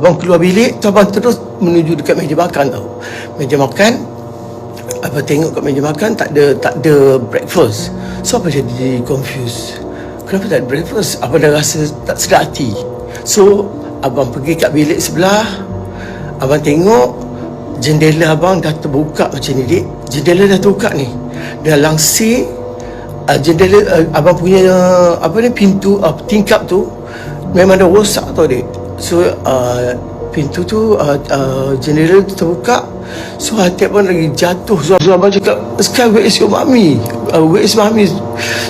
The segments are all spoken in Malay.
Abang keluar bilik tu abang terus menuju dekat meja makan tau. Meja makan abang tengok kat meja makan tak ada tak ada breakfast. So abang jadi confused. Kenapa tak ada breakfast? Abang dah rasa tak sedar hati. So abang pergi kat bilik sebelah. Abang tengok jendela abang dah terbuka macam ni dik. Jendela dah terbuka ni. Dah langsir uh, jendela uh, abang punya uh, apa ni pintu uh, tingkap tu memang dah rosak tau dik. So uh, pintu tu uh, uh, jendela tu terbuka. So hati abang lagi jatuh. So, abang cakap Sky where is your mommy uh, Where is mommy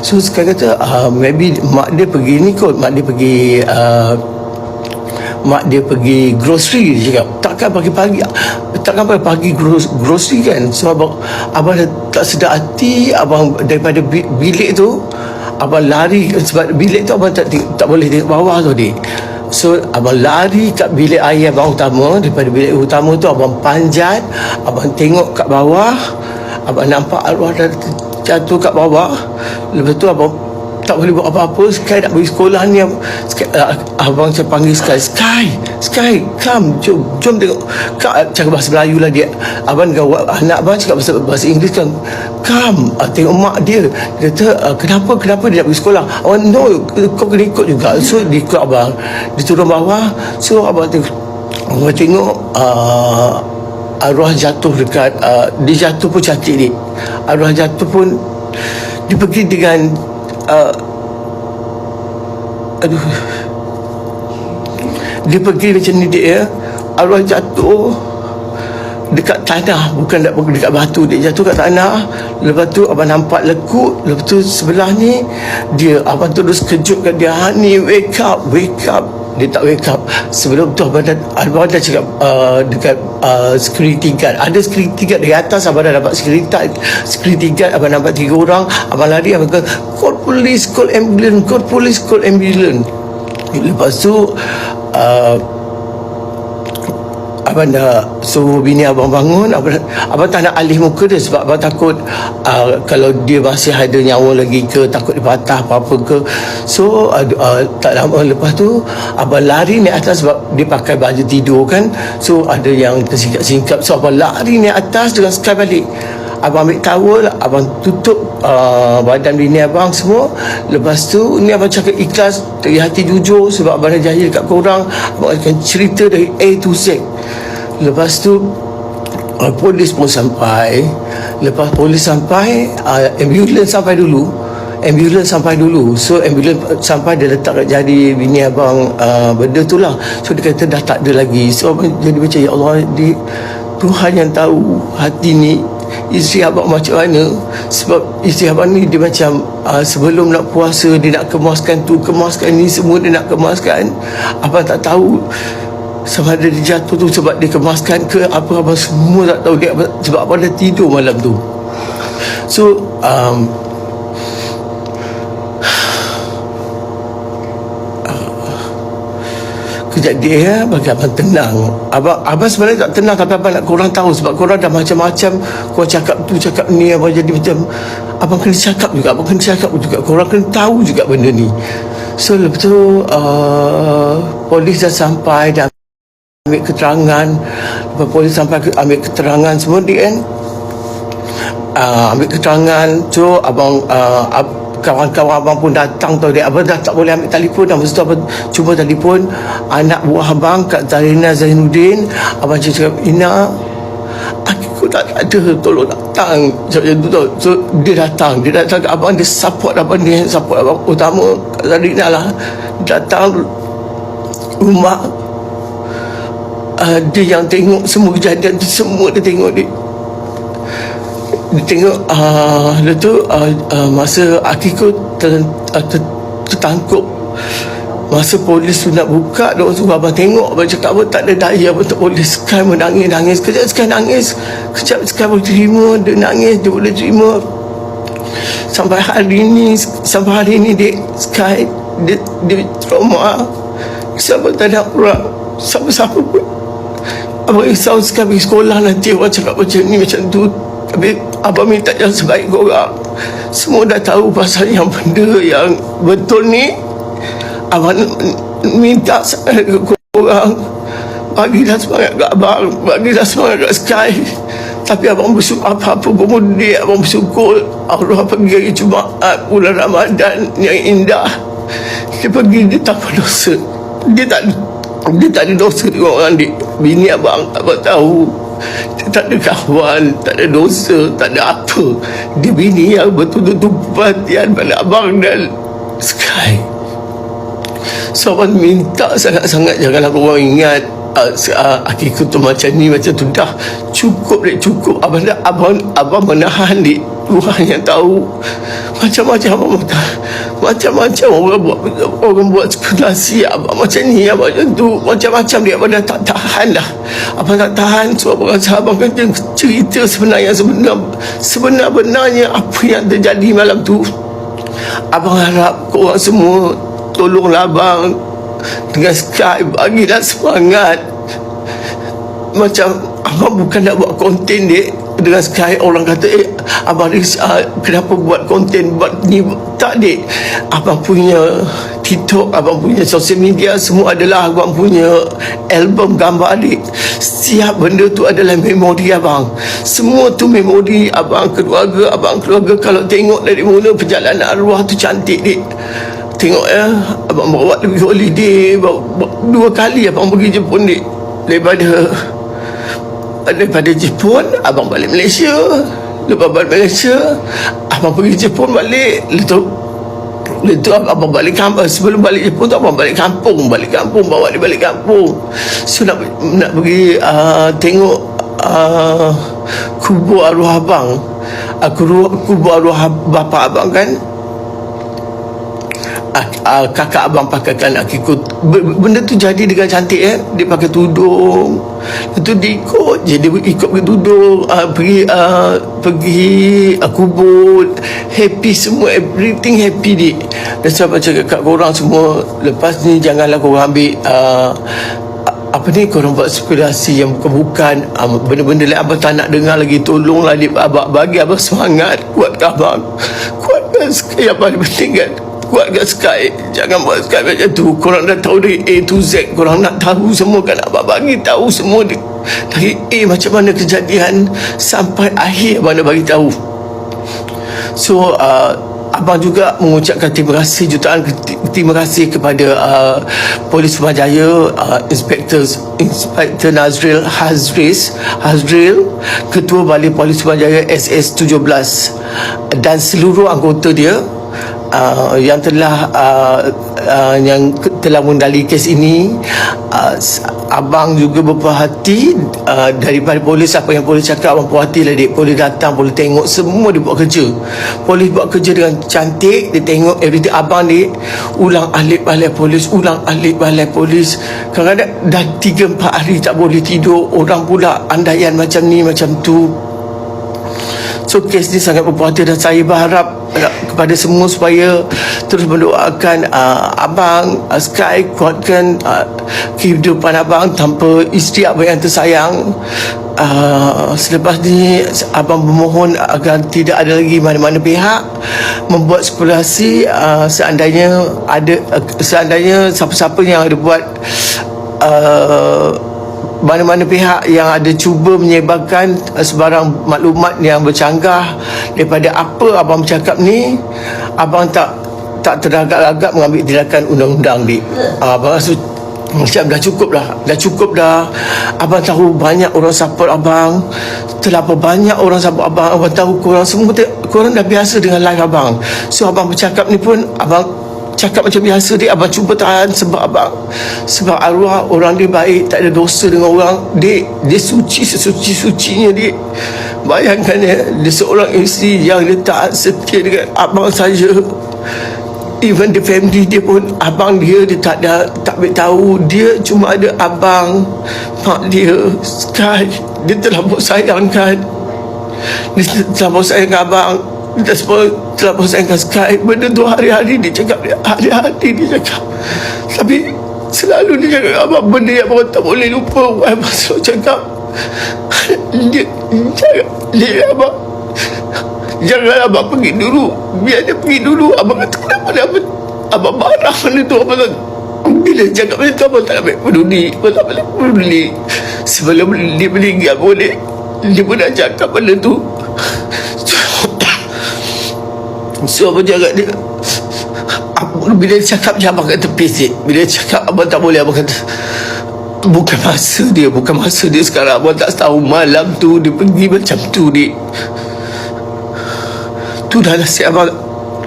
So Sky kata uh, Maybe mak dia pergi ni kot. Mak dia pergi uh, Mak dia pergi grocery Dia cakap. Takkan pagi-pagi Takkan pagi-pagi gros, grocery kan? So abang Abang tak sedar hati. Abang daripada bi- bilik tu Abang lari Sebab bilik tu abang tak, tak boleh tengok bawah tu dia So abang lari kat bilik air abang utama. Daripada bilik utama tu abang panjat Abang tengok kat bawah Abang nampak arwah dah jatuh kat bawah. Lepas tu abang tak boleh buat apa-apa Sky nak pergi sekolah ni uh, Abang saya panggil Sky Sky Sky come jom Jom tengok. Kak cakap bahasa Melayu lah dia. Abang dengan anak abang cakap bahasa, bahasa Inggeris kan Come. Uh, Tengok mak dia. Dia kata uh, Kenapa Kenapa dia nak pergi sekolah? Abang no Kau kena ikut juga. So dia ikut abang. Dia turun bawah. So abang tengok Abang tengok uh, Arwah jatuh dekat uh, Dia jatuh pun cantik ni. Arwah jatuh pun Dia pergi dengan uh, aduh. Dia pergi macam ni dia ya. Arwah jatuh dekat tanah bukan dekat batu. Dia jatuh kat tanah lepas tu abang nampak lekuk lepas tu sebelah ni dia abang terus kejutkan dia ni wake up wake up. Dia tak wake up. Sebelum tu abang dah, abang dah cakap uh, dekat uh, security guard ada security guard dari atas abang dah dapat security guard security guard abang nampak tiga orang. Abang lari abang kata call police call ambulance call police call ambulance. Lepas tu uh, Abang dah suruh bini abang bangun abang, abang tak nak alih muka dia sebab abang takut uh, kalau dia masih ada nyawa lagi ke takut dia patah apa-apa ke. So uh, uh, tak lama lepas tu abang lari naik atas sebab dia pakai baju tidur kan. So ada yang tersingkap-singkap. So abang lari naik atas dengan sekali balik Abang ambil towel Abang tutup uh, Badan bini abang semua. Lepas tu Ni abang cakap ikhlas Dari hati jujur Sebab abang dah janji dekat korang. Abang akan cerita dari A to Z. Lepas tu uh, Polis pun sampai. Lepas polis sampai uh, Ambulans sampai dulu. Ambulans sampai dulu. So ambulans sampai Dia letak kat jari Bini abang uh, Benda tu lah. So dia kata dah tak ada lagi. So abang jadi macam Ya Allah di, Tuhan yang tahu Hati ni isteri abang macam mana? Sebab isteri abang ni dia macam uh, sebelum nak puasa dia nak kemaskan tu kemaskan ni semua dia nak kemaskan. Abang tak tahu sama ada dia jatuh tu sebab dia kemaskan ke apa abang semua tak tahu dia sebab abang dah tidur malam tu. So um, kejadian ya, bagi abang tenang. Abang, abang sebenarnya tak tenang tapi abang nak korang tahu sebab korang dah macam-macam. Korang cakap tu cakap ni abang jadi macam abang kena cakap juga abang kena cakap juga. Korang kena tahu juga benda ni. So lepas tu uh, polis dah sampai dah ambil keterangan. Lepas polis sampai ambil keterangan semua dia kan uh, ambil keterangan. So abang uh, ab, kawan-kawan abang pun datang tau. Dia abang dah tak boleh ambil telefon dah. Masa tu abang cuba telefon anak buah abang Kak Zarina Zainuddin. Abang cakap Ina aku tak ada. Tolong datang. Macam tu tau. So dia datang. Dia datang ke abang dia support abang. Dia support abang utama Kak Zarina lah. Datang rumah uh, dia yang tengok semua kejadian tu semua dia tengok dia dia tengok uh, dia tu uh, uh, masa Akiko ter, uh, ter, tertangkup masa polis tu nak buka dia suruh abang tengok abang cakap apa tak ada daya tak polis sekarang menangis nangis kejap sekarang nangis. Kejap sekarang boleh terima dia nangis dia boleh terima. Sampai hari ni sampai hari ni dia Sky dia, dia trauma. Siapa tak ada orang siapa-siapa pun. Abang risau sekarang pergi sekolah nanti orang cakap macam ni macam tu. Tapi Abang minta yang sebaik korang Semua dah tahu pasal yang benda yang betul ni. Abang minta ke korang bagilah semangat kat abang bagilah semangat kat Sky. Tapi abang bersyukur apa-apa pemudik abang bersyukur. Allah pergi hari Jumaat bulan Ramadan yang indah. Dia pergi dia tak berdosa dia tak dia tak ada dosa dengan orang dia bini abang abang tahu dia tak ada kawan tak ada dosa tak ada apa. Dia bini yang betul-betul perhatian pada abang dan Sky. So abang minta sangat-sangat Janganlah korang ingat uh, uh, Akiku tu macam ni Macam tu. Dah Cukup dek cukup. Abang dah Abang, abang menahan dek Tuhan yang tahu. Macam-macam abang Macam-macam orang buat Orang buat spekulasi Abang. Macam ni Abang macam tu. Macam-macam dia Abang dah tak tahan dah. Abang tak tahan So abang rasa Abang kan cerita sebenarnya Sebenar Sebenar-benarnya Apa yang terjadi malam tu. Abang harap korang semua tolonglah abang dengan Skype bagilah semangat. Macam abang bukan nak buat konten dek dengan Skype orang kata eh abang ni uh, kenapa buat konten? Buat ni tak dek abang punya TikTok abang punya social media semua adalah abang punya album gambar dek setiap benda tu adalah memori abang. Semua tu memori abang keluarga. Abang keluarga kalau tengok dari mana perjalanan arwah tu cantik dek tengok ya abang bawa pergi holiday dua kali abang pergi Jepun ni. Daripada daripada Jepun abang balik Malaysia. Lepas balik Malaysia abang pergi Jepun balik. Lepas itu abang balik kampung. Sebelum balik Jepun tu abang balik kampung balik kampung bawa dia balik kampung. So nak nak pergi uh, tengok uh, kubur arwah abang. Uh, kubur arwah bapa abang kan uh, kakak abang pakaikan akikut benda tu jadi dengan cantik eh. Dia pakai tudung. Itu dia ikut je. Dia ikut pergi tudung. Uh, pergi uh, pergi uh, kubur. Happy semua. Everything happy dia dan saya baca kat korang semua. Lepas ni janganlah korang ambil uh, apa ni? Korang buat spekulasi yang bukan-bukan um, benda-benda lain. Abang tak nak dengar lagi. Tolonglah dia abang bagi abang semangat. Kuatkan abang. Kuatkan sekali abang. Penting kan kuatkan Skype jangan buat Skype macam tu. Korang dah tahu dari A to Z. Korang nak tahu semua kan? Abang bagi tahu semua dari A macam mana kejadian sampai akhir abang dah bagi tahu. So uh, abang juga mengucapkan terima kasih jutaan terima kasih kepada uh, polis Pemajaya uh, inspektor inspektor Nazril Hazris Hazril ketua balik polis Pemajaya SS 17 dan seluruh anggota dia uh, yang telah uh, uh, yang telah mendali kes ini uh, abang juga berpuas hati uh, daripada polis apa yang polis cakap abang puas hati lah polis datang polis tengok semua dia buat kerja. Polis buat kerja dengan cantik dia tengok everything abang dik ulang alik balai polis ulang alik balai polis. Kadang-kadang dah 3-4 hari tak boleh tidur. Orang pula andaian macam ni macam tu So kes ni sangat berpuasa dan saya berharap kepada semua supaya terus mendoakan uh, abang uh, Sky kuatkan uh, kehidupan abang tanpa isteri abang yang tersayang. Uh, selepas ni abang memohon agar tidak ada lagi mana-mana pihak membuat spekulasi uh, seandainya ada uh, seandainya siapa-siapa yang ada buat uh, mana-mana pihak yang ada cuba menyebarkan uh, sebarang maklumat yang bercanggah daripada apa abang bercakap ni abang tak tak teragak-agak mengambil tindakan undang-undang ni uh, abang rasa macam dah cukup dah. Dah cukup dah. Abang tahu banyak orang support abang. Terlalu banyak orang support abang abang tahu korang semua korang dah biasa dengan live abang. So abang bercakap ni pun abang cakap macam biasa dia abang cuba tahan sebab abang sebab arwah orang dia baik tak ada dosa dengan orang. Dia dia suci sesuci sucinya dia. Bayangkan ya dia seorang isteri yang dia tak setia dengan abang saja. Even the family dia pun abang dia dia tak ada tak tahu. Dia cuma ada abang mak dia. Sky dia telah sayangkan dia telah sayang abang dia semua telah bersayangkan Skype. Benda tu hari-hari dia cakap Hari-hari dia cakap. Tapi Selalu dia cakap apa Benda yang orang tak boleh lupa? Abang selalu cakap Dia Jangan Dia abang Jangan abang pergi dulu. Biar dia pergi dulu. Abang kata kenapa dia abang Abang marah benda tu. Abang kata Bila cakap macam tu Abang tak boleh peduli. Abang tak boleh peduli. Sebelum dia meninggal boleh Dia pun dah cakap benda tu. So, so Abang cakap dia Abang, Bila dia cakap je Abang kata pesik Bila dia cakap Abang tak boleh Abang kata Bukan masa dia Bukan masa dia sekarang. Abang tak tahu malam tu Dia pergi macam tu dia Tu dah nasihat abang.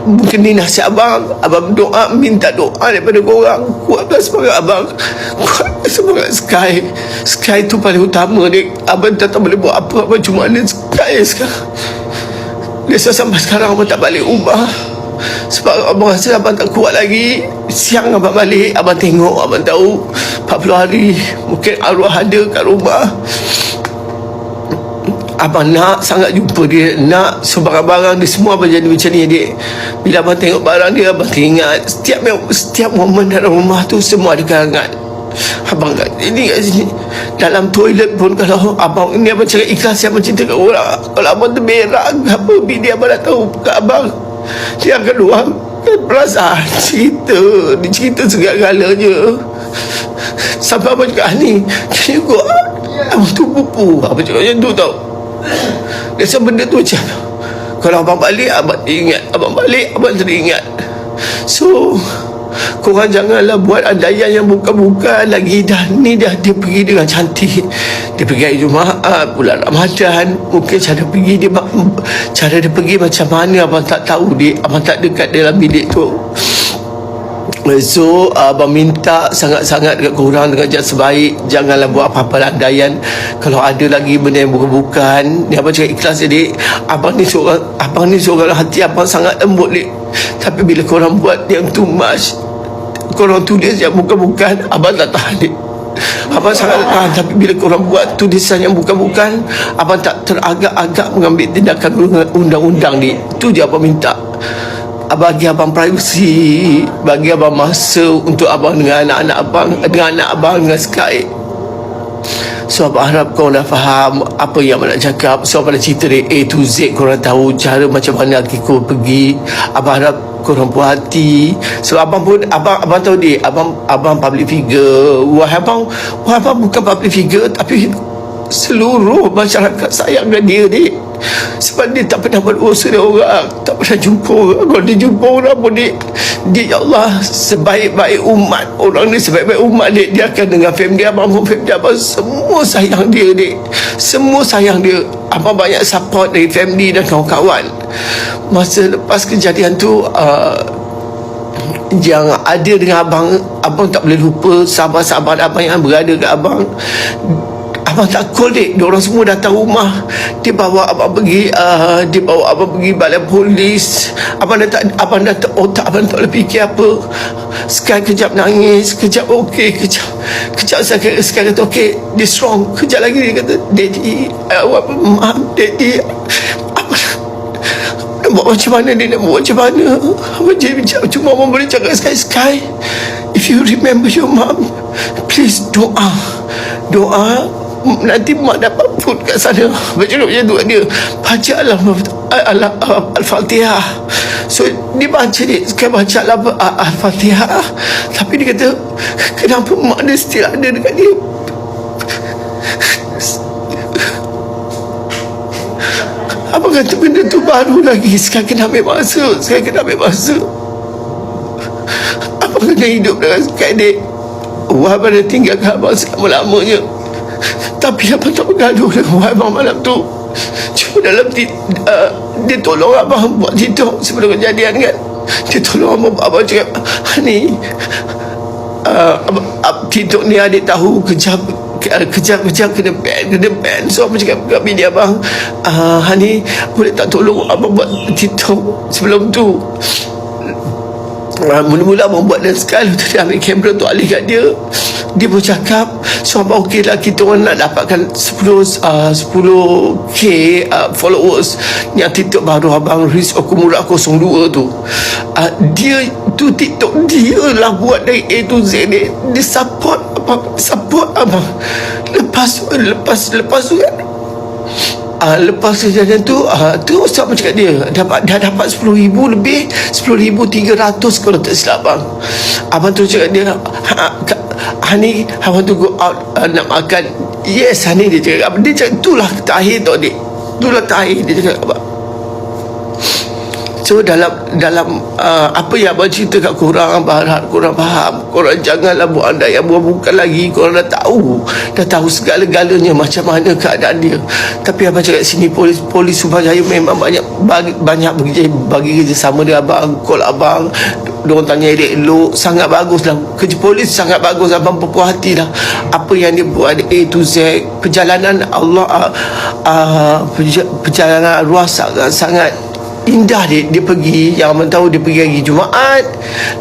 Mungkin ni nasihat abang. Abang doa Minta doa daripada korang Kuatkan semangat abang. Kuatkan semangat. Sky Sky tu paling utama ni Abang tak tahu boleh buat apa Abang cuma ada Sky sekarang Dia sampai sekarang Abang tak balik rumah. Sebab abang rasa abang tak kuat lagi. Siang abang balik Abang tengok Abang tahu 40 hari Mungkin arwah ada kat rumah. Abang nak sangat jumpa dia Nak so barang-barang dia semua Abang jadi macam ni adik. Bila abang tengok barang dia Abang teringat Setiap setiap momen dalam rumah tu Semua ada kenangan Abang kat ini kat sini. Dalam toilet pun Kalau abang ni abang cakap ikhlas Abang cerita kat orang. Kalau abang terberak Apa bini abang dah tahu kat abang? Dia akan luang Perasaan cerita. Dia cerita segala-galanya Sampai abang cakap ni Dia juga Abang tu pupu. Abang cakap macam tu tau. Rasa benda tu macam Kalau abang balik Abang ingat. Abang balik Abang teringat. So Korang janganlah buat andaian yang bukan-bukan lagi. Dah ni dah dia pergi dengan cantik. Dia pergi hari Jumaat bulan Ramadan. Mungkin cara pergi dia cara dia pergi macam mana abang tak tahu dia abang tak dekat dalam bilik tu So Abang minta sangat-sangat dekat korang Dengan jalan sebaik Janganlah buat apa-apa landaian. Kalau ada lagi benda yang bukan-bukan Ni Abang cakap ikhlas jadi Abang ni seorang Abang ni seorang hati Abang sangat lembut ni Tapi bila korang buat yang too much Korang tulis yang bukan-bukan Abang tak tahan ni Abang sangat tahan. Tapi bila korang buat tulisan yang bukan-bukan Abang tak teragak-agak mengambil tindakan undang-undang ni Itu je Abang minta bagi abang privacy bagi abang masa untuk abang dengan anak-anak abang dengan anak abang dengan Sky. So abang harap kau dah faham apa yang abang nak cakap. So abang dah cerita dari A to Z korang tahu cara macam mana Akiko pergi. Abang harap korang puas hati. So abang pun abang abang tahu dia abang abang public figure. Wah abang wah abang bukan public figure tapi seluruh masyarakat sayang dengan dia ni sebab dia tak pernah berusaha dengan orang tak pernah jumpa orang. Kalau dia jumpa orang pun dia dia ya Allah sebaik-baik umat orang ni sebaik-baik umat dia dia akan dengan family abang pun family abang. Semua sayang dia ni semua sayang dia. Abang banyak support dari family dan kawan-kawan. Masa lepas kejadian tu uh, yang ada dengan abang abang tak boleh lupa sahabat-sahabat abang yang berada kat abang Abang tak call dek. Dia orang semua datang rumah. Dia bawa abang pergi uh, Dia bawa abang pergi balai polis. Abang dah tak Abang dah tak otak Abang tak boleh fikir apa. Sky kejap nangis Kejap okey Kejap Kejap saya Sky kata okey Dia strong. Kejap lagi dia kata Daddy Awak Mom Daddy. Apa nak buat macam mana? Dia nak buat macam mana? Abang jadi Cuma abang boleh cakap Sky Sky If you remember your mom Please doa. Doa nanti mak dapat food kat sana. Baca macam tu dia. Baca lah Al-Fatihah. So dia baca dia. Sekarang baca lah Al-Fatihah. Tapi dia kata kenapa mak dia still ada dekat dia? Apa kata benda tu baru lagi? Sekarang kena ambil masa. Sekarang kena ambil masa. Apa kena hidup dengan sekarang dia Wah, pada tinggalkan abang selama-lamanya. Tapi apa tak bergaduh dengan abang malam tu? Cuma dalam ti, uh, Dia tolong abang buat TikTok sebelum kejadian kan? Dia tolong abang Abang cakap Ni uh, abang, TikTok ni adik tahu Kejap Kejap-kejap kena ban Kena ban So abang cakap kat bini abang uh, Hani Boleh tak tolong abang buat TikTok Sebelum tu? Uh, Mula-mula abang buat dan sekali Tadi ambil kamera tu alih kat dia dia pun cakap so abang okey lah kita orang nak dapatkan 10 uh, 10k uh, followers yang TikTok baru abang Riz Okumura 02 tu. Uh, dia tu TikTok dia lah buat dari A to Z. Ni dia support abang support abang. Lepas lepas lepas tu kan uh, lepas kejadian tu uh, tu Ustaz pun cakap dia dapat dah dapat 10 ribu lebih 10 ribu 300 kalau tak silap bang. Abang tu cakap dia ha, Hani abang tu go out uh, nak makan. Yes Hani dia cakap dia cakap itulah terakhir tu adik itulah terakhir. Dia cakap So dalam dalam uh, apa yang abang cerita kat korang abang harap korang faham. Korang janganlah buat anda yang buat bukan lagi. Korang dah tahu. Dah tahu segala-galanya macam mana keadaan dia. Tapi abang cakap sini polis polis Sumbajaya memang banyak bagi, banyak bagi kerja sama dengan abang call abang. Diorang tanya elok-elok. Sangat bagus lah Kerja polis sangat bagus. Abang berpuas hati lah. Apa yang dia buat A to Z Perjalanan Allah uh, uh, Perjalanan arwah sangat Sangat indah dia dia pergi yang abang tahu dia pergi hari Jumaat.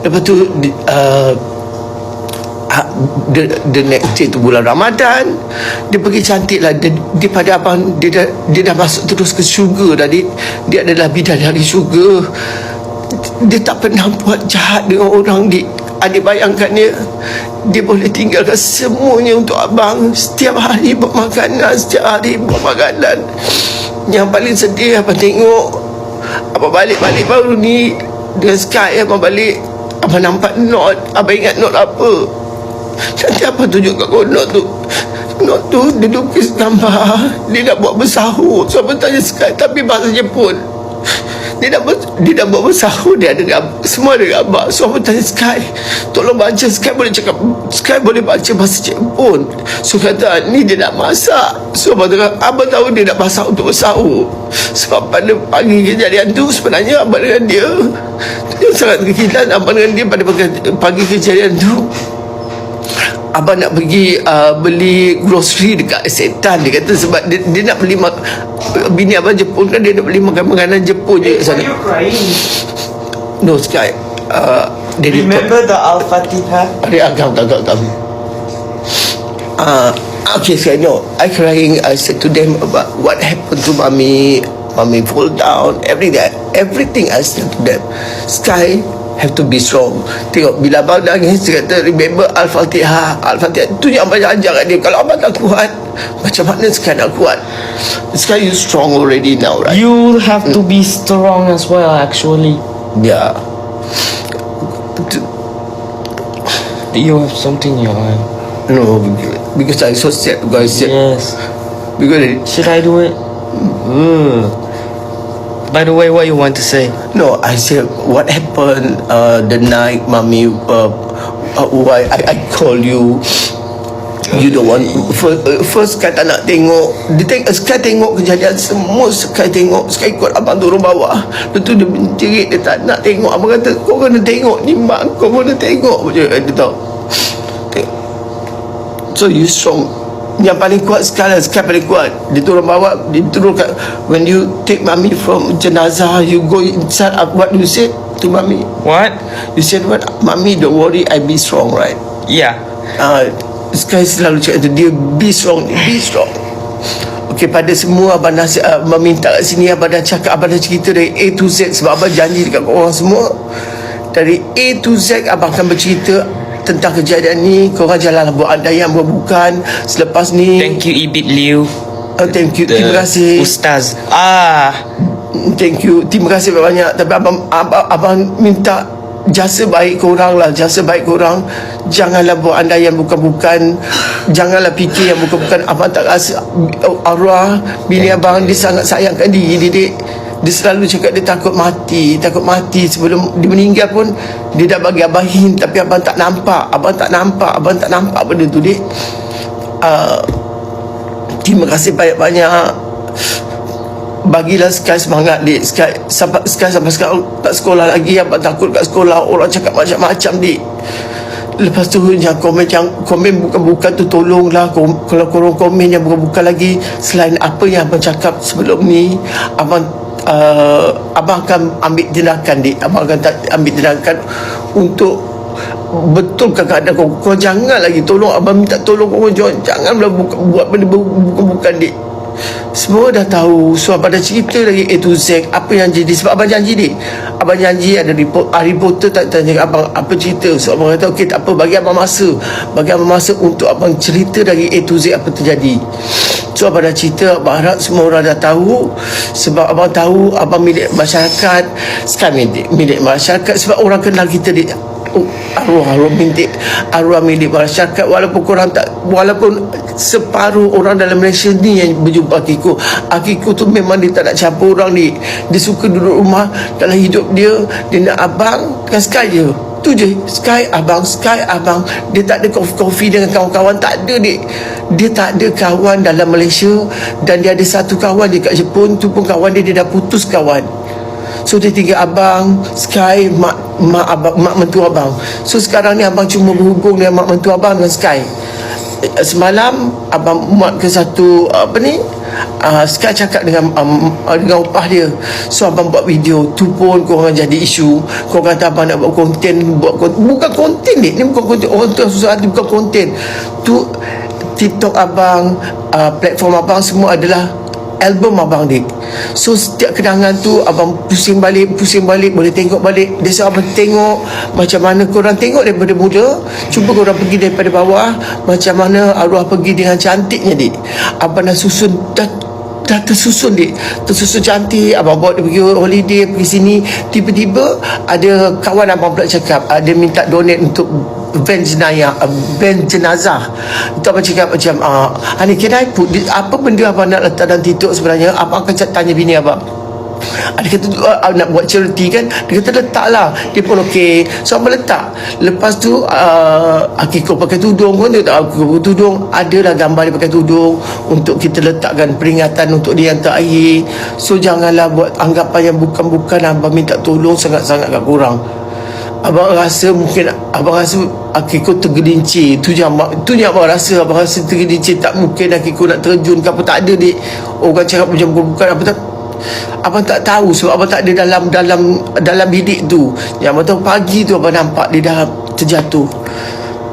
Lepas tu uh, the, the next day tu bulan Ramadan dia pergi cantik lah. Dia, dia pada abang dia dah, dia dah masuk terus ke syurga dah dia, adalah bidan dari syurga. Dia tak pernah buat jahat dengan orang dia adik bayangkan dia dia boleh tinggalkan semuanya untuk abang. Setiap hari buat makanan setiap hari buat makanan yang paling sedih abang tengok apa balik-balik baru ni Dengan Sky apa balik. Apa nampak note Apa ingat note apa? Nanti apa tunjuk kat kau note tu. Note tu dia lukis gambar Dia nak buat bersahur. So apa tanya Sky Tapi bahasa Jepun dia dah, dia dah buat bersahur Dia gambar Semua ada gambar So apa tanya Sky? Tolong baca Sky boleh cakap Sky boleh baca bahasa Jepun. So kata Ni dia nak masak. So abang tengah Abang tahu dia nak masak untuk bersahur Sebab pada pagi kejadian tu Sebenarnya abang dengan dia Dia sangat kekilan Abang dengan dia pada pagi kejadian tu Abang nak pergi uh, beli grocery dekat Setan Dia kata sebab dia, dia nak beli mak- Bini abang Jepun kan dia nak beli makan makanan Jepun je Hey, why you crying? No Sky uh, dia Remember the Al-Fatihah? Dia agam tak tak tak. Uh, Okay Sky no. I crying I said to them about What happened to mommy Mommy fall down Everything Everything I said to them. Sky have to be strong Tengok bila abang nangis Dia kata remember Al-Fatihah Al-Fatihah tu yang abang ajar kat dia Kalau abang tak kuat Macam mana sekarang nak kuat Sekarang you strong already now right You have to be strong as well, actually. Yeah You have something in your eye. No Because I so sad Because Yes. Because Should I do it? Ugh. By the way, what you want to say? No, I said what happened uh, the night, mommy. Uh, uh, why I, I call you? You don't want first, uh, first sekali tak nak tengok Dia tengok Sekali tengok kejadian semua Sekali tengok Sekali ikut abang turun bawah Lepas tu dia menjerit Dia tak nak tengok Abang kata Kau kena tengok ni mak Kau kena tengok Macam dia tahu So you strong Yang paling kuat sekali Sekali paling kuat. Dia turun bawah Dia turun kat When you take mommy from jenazah You go inside uh, What you said to mommy What? You said what? Mommy don't worry I be strong right? Yeah. uh, Sky selalu cakap tu Dia be strong Be strong. Okey pada semua Abang dah uh, meminta kat sini Abang dah cakap Abang dah cerita dari A to Z Sebab Abang janji dekat korang semua. Dari A to Z Abang akan bercerita Tentang kejadian ni Korang janganlah buat anda yang buat bukan. Selepas ni Thank you, Ibit Liu. oh, Thank you. Terima kasih. Ustaz. Ah. Thank you. Terima kasih banyak. Tapi abang, abang, abang minta Jasa baik korang lah. Jasa baik korang. Janganlah buat anda yang bukan-bukan. Janganlah fikir yang bukan-bukan. Abang tak rasa Arwah Bini abang Dia sangat sayangkan diri dia, dia selalu cakap dia takut mati Takut mati. Sebelum dia meninggal pun Dia dah bagi abang hint Tapi abang tak nampak. Abang tak nampak Abang tak nampak benda tu dek uh, Terima kasih banyak-banyak. Bagilah Sky semangat dik. Sky sampai, Sky sampai sekarang tak sekolah lagi. Abang takut kat sekolah Orang cakap macam-macam dik. Lepas tu yang komen yang komen bukan-bukan tu tolonglah. Kalau korang komen yang bukan-bukan lagi selain apa yang abang cakap sebelum ni abang uh, abang akan ambil tindakan dik. Abang akan tak, ambil tindakan untuk betulkan keadaan kau. Kau jangan lagi tolong abang minta tolong kau. Jangan buka, buat benda bukan-bukan dik Semua dah tahu. So abang dah cerita dari A to Z Apa yang jadi. Sebab abang janji ni. Abang janji ada report ah, Reporter tak tanya abang Apa cerita. So abang kata Okay tak apa Bagi abang masa. Bagi abang masa Untuk abang cerita dari A to Z Apa terjadi. So abang dah cerita Abang harap semua orang dah tahu. Sebab abang tahu Abang milik masyarakat. Sekarang milik, milik masyarakat. Sebab orang kenal kita di Oh, arwah-arwah milik arwah milik masyarakat walaupun korang tak walaupun separuh orang dalam Malaysia ni yang berjumpa Akiko Akiko tu memang dia tak nak campur orang ni. Dia suka duduk rumah dalam hidup dia. Dia nak abang dengan Sky je. Tu je Sky abang Sky abang. Dia tak ada kopi-kopi dengan kawan-kawan tak ada dik. Dia tak ada kawan dalam Malaysia. Dan dia ada satu kawan dia kat Jepun tu pun kawan dia dia dah putus kawan So dia tinggal abang Sky Mak mak abang mak mentua abang. So sekarang ni abang cuma berhubung dengan mak mentua abang dengan Sky. Eh, Semalam abang muat ke satu apa ni? Uh, Sky cakap dengan um, uh, dengan upah dia. So abang buat video Tu pun korang jadi isu. Korang kata abang nak buat konten buat konten. Bukan konten ni. Ni bukan konten Orang tu susah hati bukan konten Tu TikTok abang uh, Platform abang semua adalah album Abang Dik So setiap kenangan tu Abang pusing balik Pusing balik Boleh tengok balik. Dia suruh abang tengok Macam mana korang tengok daripada muda Cuba korang pergi daripada bawah Macam mana arwah pergi dengan cantiknya Dik Abang dah susun Dah dah tersusun dik tersusun cantik abang bawa dia pergi holiday pergi sini. Tiba-tiba ada kawan abang pula cakap uh, dia minta donate untuk van jenayah uh, van jenazah. Itu abang cakap macam uh, Hani can I put this, apa benda abang nak letak dalam TikTok sebenarnya? Abang akan tanya bini abang? Ada kata uh, nak buat charity kan? Dia kata letak lah. Dia pun okey. So abang letak. Lepas tu uh, Akiko pakai tudung pun dia tak Akiko pakai tudung. Adalah gambar dia pakai tudung untuk kita letakkan peringatan untuk dia yang terakhir. So janganlah buat anggapan yang bukan-bukan. Abang minta tolong sangat-sangat kat korang Abang rasa mungkin Abang rasa Akiko tergelincir. Itu yang abang, itu yang abang rasa. Abang rasa tergelincir. Tak mungkin Akiko nak terjun ke apa. Tak ada dik. Orang cakap macam bukan Apa tak Abang tak tahu sebab abang tak ada dalam dalam dalam bilik tu. Yang abang tahu pagi tu abang nampak dia dah terjatuh.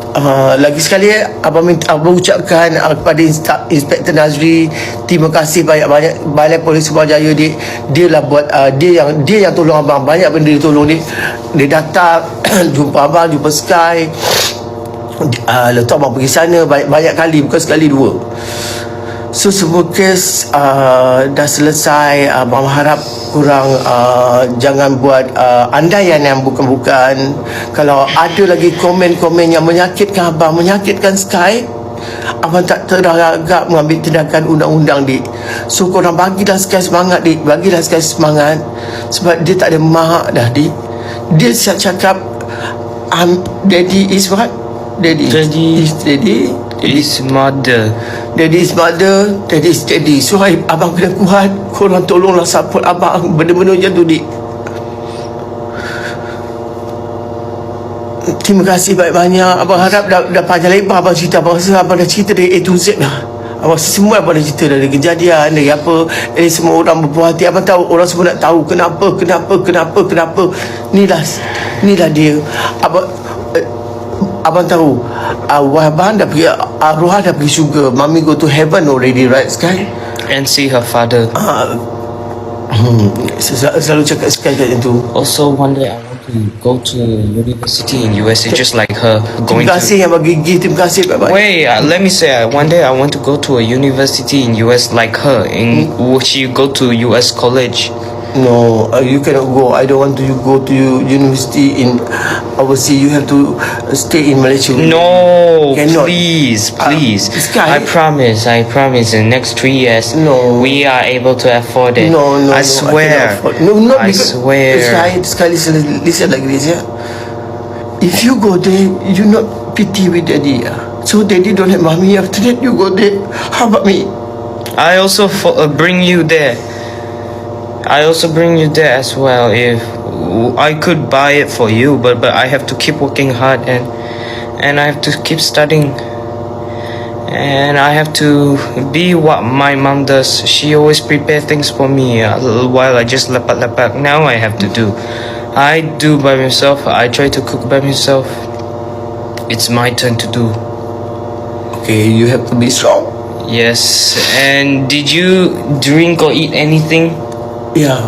Uh, lagi sekali eh, abang minta abang ucapkan uh, kepada Inspektor Nazri terima kasih banyak-banyak Balai Polis Suruhanjaya dia dia lah buat uh, dia yang dia yang tolong abang. Banyak benda dia tolong dia dia datang jumpa abang jumpa Sky. Uh, tu abang pergi sana banyak, banyak kali bukan sekali dua So semua kes uh, dah selesai Abang harap kurang uh, jangan buat uh, andaian yang bukan-bukan. Kalau ada lagi komen-komen yang menyakitkan Abang Menyakitkan Sky Abang tak teragak mengambil tindakan undang-undang dik. So korang bagilah Sky semangat dik. Bagilah Sky semangat. Sebab dia tak ada mak dah dik. Dia siap cakap um, Daddy is what? Daddy Daddy. is daddy His mother. Daddy is mother Daddy is daddy I, abang kena kuat. Korang tolonglah support abang. Benda-benda macam tu dik. Terima kasih banyak-banyak. Abang harap dah, dah panjang lebar Abang cerita. Abang rasa abang dah cerita dari A to Z dah. Abang rasa semua abang dah cerita Dari kejadian Dari apa Dari semua orang berpuas hati. Abang tahu Orang semua nak tahu Kenapa Kenapa Kenapa Kenapa. Inilah Inilah dia. Abang eh, Abang tahu Arwah abang dah pergi Arwah dah pergi syurga Mami go to heaven already right Sky And see her father. Ah, hmm, sel- selalu cakap Sky kat macam tu Also, one day I want to go to university in USA just like her. Going Terima to. kasih yang bagi gift Terima kasih banyak-banyak Wait, uh, let me say, uh, one day I want to go to a university in US like her. In will she go to US college? No, uh, you cannot go. I don't want to you go to university in overseas. You have to stay in Malaysia. No, Cannot. please, Uh, please. Sky- I promise, I promise. In the next three years, No. we are able to afford it. No, no, I no, swear. afford. No, not I swear. Sky, sekali listen, listen like this, yeah. If you go there, you not pity with daddy, yeah. So daddy don't have mommy. After that, you go there. How about me? I also fo- uh, bring you there. I also bring you there as well. If I could buy it for you, but but I have to keep working hard and and I have to keep studying. And I have to be what my mom does. She always prepare things for me. A little while I just lepak lepak. Now I have to do. I do by myself. I try to cook by myself. It's my turn to do. Okay, you have to be strong. Yes. And did you drink or eat anything? Yeah.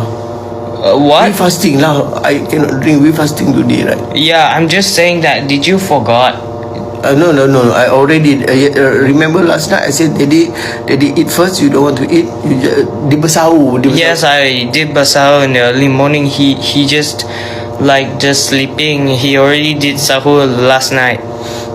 Uh, We fasting lah. I cannot drink. We fasting today, right? Yeah, I'm just saying that. Did you forgot? Uh, no, no, no. I already uh, uh, remember last night. I said, Daddy, Daddy, eat first. You don't want to eat. You just, bersahur. Dia bersahur. Yes, I did basahur in the early morning. He he just like just sleeping. He already did sahur last night.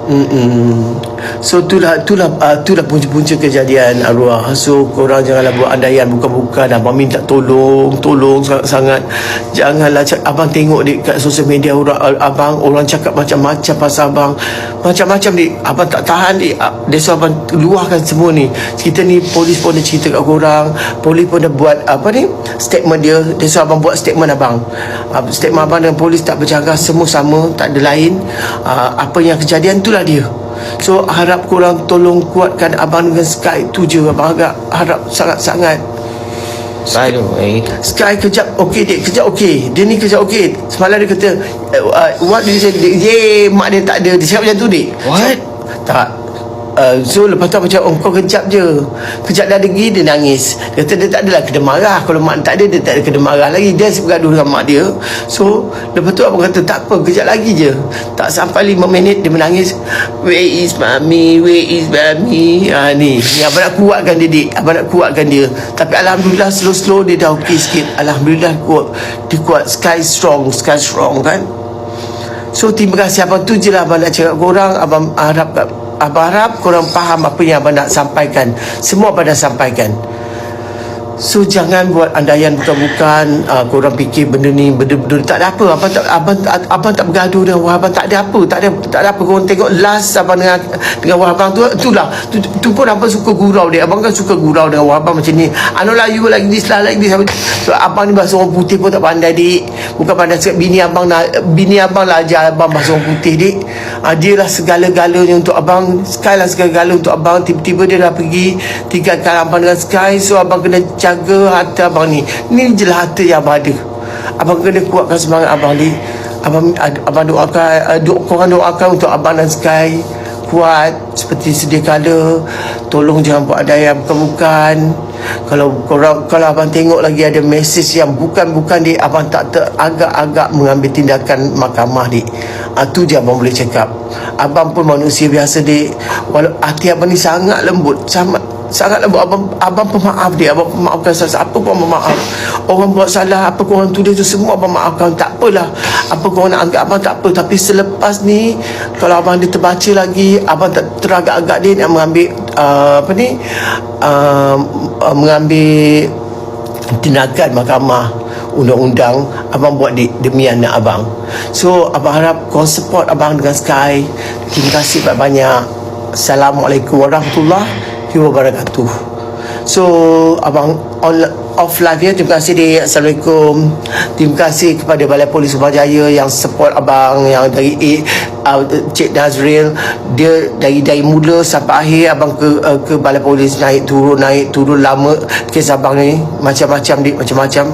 Mm-mm. So itulah itulah uh, itulah punca-punca kejadian arwah. So korang janganlah buat andaian bukan-bukan abang minta tolong, tolong sangat-sangat. Janganlah abang tengok di kat sosial media orang abang orang cakap macam-macam pasal abang. Macam-macam ni abang tak tahan ni. Uh, That's why abang luahkan semua ni. Kita ni polis pun dah cerita kat korang, polis pun dah buat apa ni? statement dia. That's why abang buat statement abang. Uh, statement abang dengan polis tak bercanggah semua sama, tak ada lain. Uh, apa yang kejadian itulah dia. So harap korang tolong kuatkan abang dengan Sky tu je. Abang agak harap sangat-sangat By the way, Sky kejap okey dek kejap okey. Dia ni kejap okey. Semalam dia kata uh, what did he say? Dek, ye mak dia tak ada. Dia cakap macam tu dek What? tak So lepas tu macam oh, kau kejap je. Kejap dah lagi dia nangis. Dia kata dia tak adalah kena marah. Kalau mak tak ada dia tak ada kena marah lagi. Dia asyik bergaduh dengan mak dia. So lepas tu abang kata tak apa kejap lagi je. Tak sampai 5 minit dia menangis. Where is mami Where is mami ha, Ni. Ni abang nak kuatkan dia dik. Abang nak kuatkan dia. Tapi Alhamdulillah slow-slow dia dah okey sikit. Alhamdulillah kuat Dia kuat Sky strong Sky strong kan? So terima kasih. Abang tu je lah Abang nak cakap korang. Abang harap Abang harap korang faham Apa yang Abang nak sampaikan. Semua Abang dah sampaikan So jangan buat andaian bukan-bukan uh, Korang fikir benda ni Benda-benda tak ada apa. Abang tak, abang, abang tak bergaduh dengan Wahabang Tak ada apa. Tak ada, tak ada apa. Korang tengok last Abang dengan Dengan Wahabang tu Itulah. Tu, tu pun Abang suka gurau dia. Abang kan suka gurau dengan Wahabang macam ni. Anu lah you like this lah Like this. So abang ni bahasa orang putih pun tak pandai dik. Bukan pandai cakap Bini abang lah Bini abang lah ajar abang bahasa orang putih dik. Uh, Dia lah segala-galanya untuk abang. Sky lah segala-gala untuk abang. Tiba-tiba dia dah pergi Tinggalkan abang dengan Sky. So abang kena jaga harta abang ni. Ni je lah harta yang abang ada Abang kena kuatkan semangat abang ni. Abang, abang doakan uh, do, Korang doakan untuk abang dan Sky Kuat Seperti sedia kala. Tolong jangan buat ada yang bukan-bukan Kalau korang, kalau abang tengok lagi ada mesej yang bukan-bukan dia Abang tak agak-agak mengambil tindakan mahkamah dik. Uh, Tu je abang boleh cakap. Abang pun manusia biasa dik. Walau hati abang ni sangat lembut Sangat sangat lembut. Abang abang pemaaf dia abang pemaafkan salah apa pun abang maaf? Orang buat salah apa korang tulis tu semua abang maafkan. Tak apalah. Apa korang nak anggap abang tak apa. Tapi selepas ni kalau abang dia terbaca lagi abang tak teragak-agak dia nak mengambil uh, apa ni? Uh, uh, mengambil tindakan mahkamah undang-undang abang buat di, demi anak abang. So abang harap korang support abang dengan Sky. Terima kasih banyak-banyak. Assalamualaikum warahmatullahi wabarakatuh. So abang on, off live ya terima kasih di Assalamualaikum. Terima kasih kepada Balai Polis Subang Jaya yang support abang yang dari A, uh, Cik Nazril. Dia dari dari mula sampai akhir abang ke uh, ke Balai Polis naik turun naik turun lama kes abang ni. Macam-macam dik macam-macam.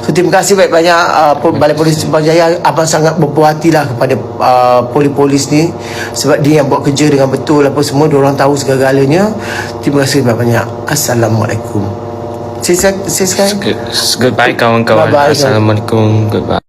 So terima kasih banyak-banyak uh, Balai Polis Subang Jaya abang sangat berpuas hatilah kepada uh, polis-polis ni sebab dia yang buat kerja dengan betul apa semua. Dia orang tahu segala-galanya terima kasih banyak-banyak. Assalamualaikum Say, say, say, say. goodbye kawan-kawan. Bye-bye. Assalamualaikum. Goodbye.